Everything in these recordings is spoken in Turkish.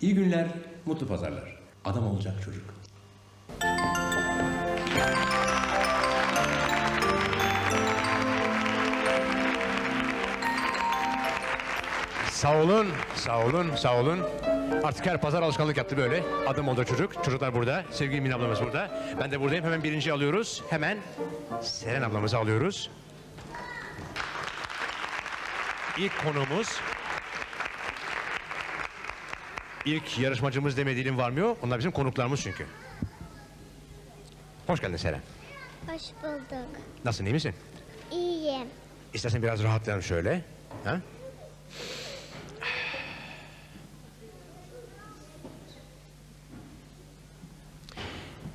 İyi günler, mutlu pazarlar. Adam olacak çocuk. Sağ olun, sağ olun, sağ olun. Artık her pazar alışkanlık yaptı böyle. Adım oldu çocuk. Çocuklar burada. Sevgili Mine ablamız burada. Ben de buradayım. Hemen birinci alıyoruz. Hemen Seren ablamızı alıyoruz. İlk konuğumuz İlk yarışmacımız deme dilim varmıyor. Onlar bizim konuklarımız çünkü. Hoş geldin Seren. Hoş bulduk. Nasılsın, iyi misin? İyiyim. İstersen biraz rahatlayalım şöyle. Ha?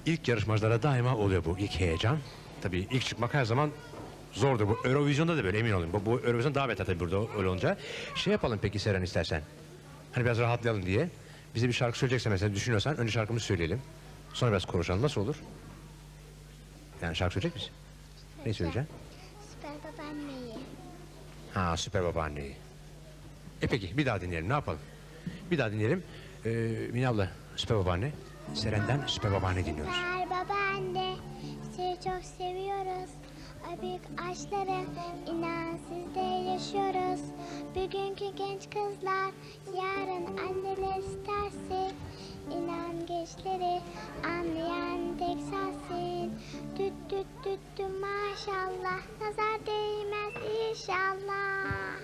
İlk yarışmacılara daima oluyor bu ilk heyecan. Tabii ilk çıkmak her zaman zordur. Bu Eurovision'da da böyle emin olun. Bu, bu Eurovision daha beter tabii burada öyle olunca. Şey yapalım peki Seren istersen. Hani biraz rahatlayalım diye. Bize bir şarkı söyleyeceksen mesela düşünüyorsan önce şarkımızı söyleyelim. Sonra biraz konuşalım. Nasıl olur? Yani şarkı söyleyecek misin? Ne söyleyeceksin? Süper babaanneyi. Ha süper babaanneyi. E peki bir daha dinleyelim ne yapalım? Bir daha dinleyelim. Ee, Mine abla süper babaanne. Seren'den süper babaanne dinliyoruz. Süper babaanne. Seni çok seviyoruz. Büyük aşkları inan sizde yaşıyoruz. Bugünkü genç kızlar yarın anneler isterse inan gençleri anlayan tek sensin. Düt düt düt düt maşallah nazar değmez inşallah.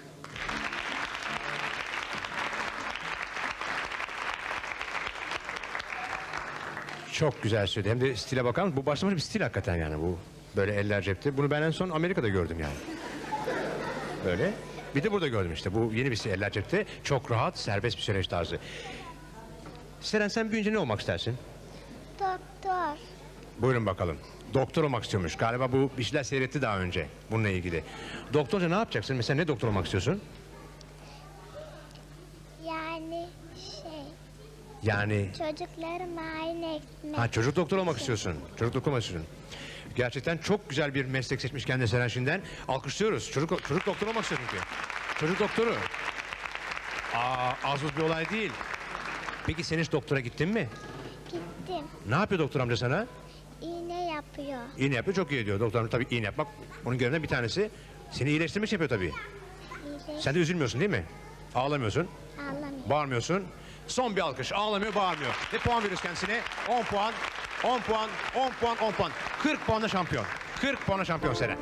Çok güzel söyledi. Hem de stile bakar mısın? Bu başlamış bir stil hakikaten yani bu. Böyle eller cepte. Bunu ben en son Amerika'da gördüm yani. Böyle. Bir de burada gördüm işte. Bu yeni bir stil eller cepte. Çok rahat, serbest bir söyleyiş tarzı. Seren sen büyüyünce ne olmak istersin? Doktor. Buyurun bakalım. Doktor olmak istiyormuş. Galiba bu bir şeyler seyretti daha önce bununla ilgili. Doktorca ne yapacaksın? Mesela ne doktor olmak istiyorsun? Yani şey Yani çocukları muayene etmek. Ha çocuk doktor olmak istiyorsun. Çocuk doktor olmak istiyorsun. Gerçekten çok güzel bir meslek seçmiş kendine Seren Şin'den. Alkışlıyoruz. Çocuk, çocuk doktor olmak istiyorsun ki. Çocuk doktoru. Aa, az buz bir olay değil. Peki sen hiç doktora gittin mi? Gittim. Ne yapıyor doktor amca sana? İğne yapıyor. İğne yapıyor çok iyi diyor. Doktor amca tabii iğne yapmak. Onun görevinden bir tanesi. Seni iyileştirmek yapıyor tabii. İyileş. Sen de üzülmüyorsun değil mi? Ağlamıyorsun. Ağlamıyor. Bağırmıyorsun. Son bir alkış. Ağlamıyor, bağırmıyor. Ne puan veriyoruz kendisine? 10 puan, 10 puan, 10 puan, 10 puan. 40 puanla şampiyon. 40 puanla şampiyon Seren.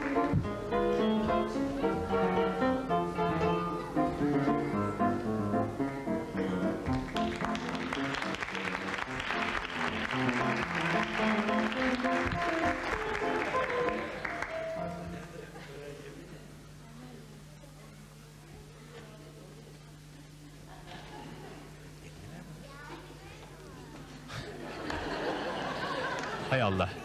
Hay Allah.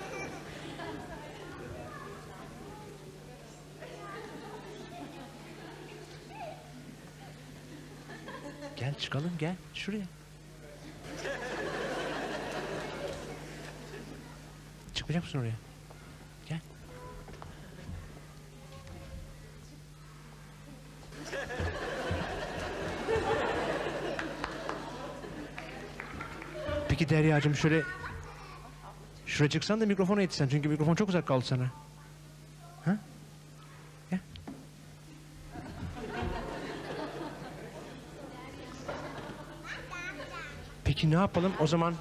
Gel çıkalım gel şuraya. Çıkmayacak mısın oraya? Gel. Peki Derya'cığım şöyle Şuraya çıksan da mikrofona yetişsen çünkü mikrofon çok uzak kaldı sana. Peki ne yapalım o zaman?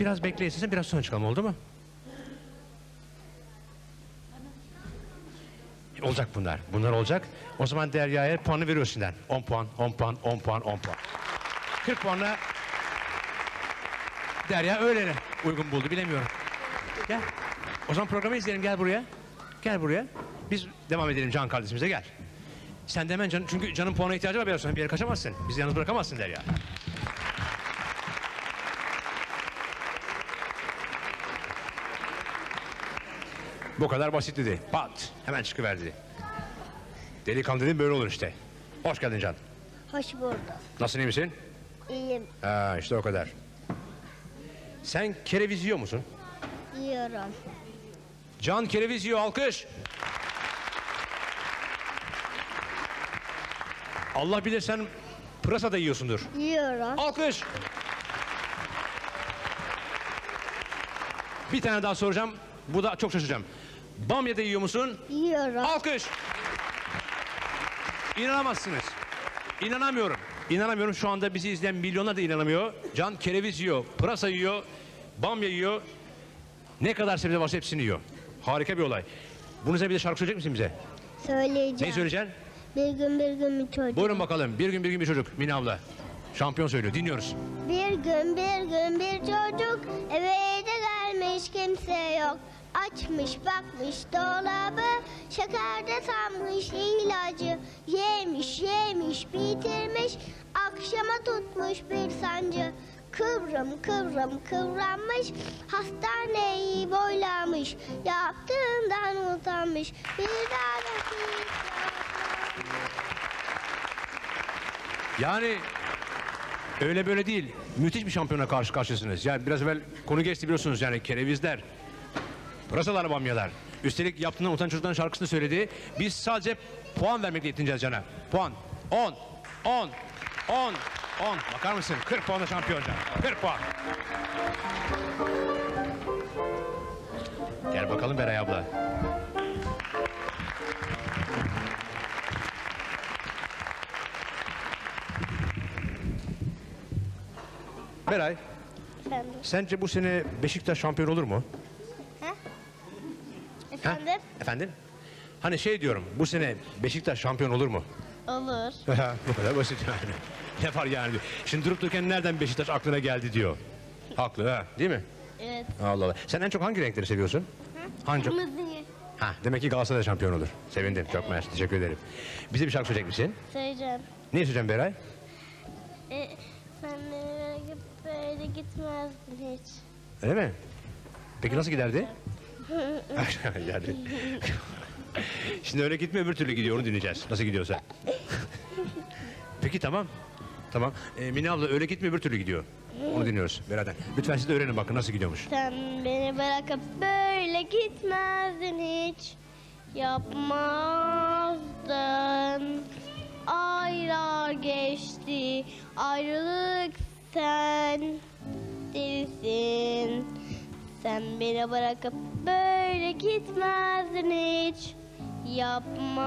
Biraz bekle istersen biraz sonra çıkalım oldu mu? Olacak bunlar. Bunlar olacak. O zaman Derya'ya puanı veriyorsun şimdiden. 10 puan, 10 puan, 10 puan, 10 puan. 40 puanla Derya öyle uygun buldu bilemiyorum. Gel. O zaman programı izleyelim gel buraya. Gel buraya. Biz devam edelim Can kardeşimize gel. Sen de hemen can, çünkü Can'ın puana ihtiyacı var biraz sonra bir yere kaçamazsın. Bizi yalnız bırakamazsın Derya. Bu kadar basit dedi. Pat. Hemen çıkıverdi. Delikanlı dedim böyle olur işte. Hoş geldin Can. Hoş bulduk. Nasılsın iyi misin? İyiyim. Ha işte o kadar. Sen kereviz yiyor musun? Yiyorum. Can kereviz yiyor alkış. Allah bilir sen pırasa da yiyorsundur. Yiyorum. Alkış. Bir tane daha soracağım. Bu da çok şaşıracağım. Bamya da yiyor musun? Yiyorum. Alkış. İnanamazsınız. İnanamıyorum. İnanamıyorum. Şu anda bizi izleyen milyonlar da inanamıyor. Can kereviz yiyor, pırasa yiyor, bamya yiyor. Ne kadar sebze varsa hepsini yiyor. Harika bir olay. Bunun üzerine bir de şarkı söyleyecek misin bize? Söyleyeceğim. Ne söyleyeceksin? Bir gün bir gün bir çocuk. Buyurun bakalım. Bir gün bir gün bir çocuk. Mine abla. Şampiyon söylüyor. Dinliyoruz. Bir gün bir gün bir çocuk eve de gelmiş kimse yok. Açmış bakmış dolabı şekerde sanmış ilacı yemiş yemiş bitirmiş. Akşama tutmuş bir sancı kıvrım kıvrım kıvranmış. Hastaneyi boylamış yaptığından utanmış. Bir daha da Yani öyle böyle değil. Müthiş bir şampiyona karşı karşıyasınız. Yani biraz evvel konu geçti biliyorsunuz. Yani kerevizler, pırasalar, bamyalar. Üstelik yaptığından utan çocukların şarkısını söyledi. Biz sadece puan vermekle yetineceğiz Can'a. Puan. 10, 10, 10, 10. Bakar mısın? 40 puanla şampiyon Can. 40 puan. Gel bakalım Beray abla. Beray, Efendim? sence bu sene Beşiktaş şampiyon olur mu? Ha? Efendim? Efendim? Hani şey diyorum, bu sene Beşiktaş şampiyon olur mu? Olur. bu kadar basit yani. Ne var yani? Şimdi durup dururken nereden Beşiktaş aklına geldi diyor. Haklı ha, değil mi? Evet. Allah Allah. Sen en çok hangi renkleri seviyorsun? Hangi? Kırmızıyı Ha, demek ki Galatasaray şampiyon olur. Sevindim, çok mersi, teşekkür ederim. Bize bir şarkı söyleyecek misin? söyleyeceğim. Ne söyleyeceğim Beray? E, sen böyle gitmezdin hiç. Öyle mi? Peki nasıl giderdi? Yani. Şimdi öyle gitmiyor öbür türlü gidiyor onu dinleyeceğiz. Nasıl gidiyorsa. Peki tamam. Tamam. Ee, Mine abla öyle gitmiyor öbür türlü gidiyor. Onu dinliyoruz beraber. Lütfen siz de öğrenin bakın nasıl gidiyormuş. Sen beni bırakıp böyle gitmezdin hiç. Yapmazdın. Aylar geçti. Ayrılık sen delisin. Sen beni bırakıp böyle gitmezdin hiç. Yapmazdın.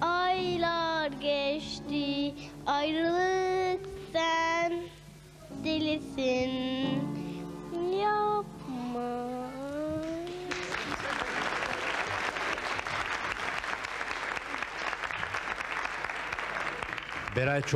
Aylar geçti. Ayrılık sen delisin. Yapma. Beray çok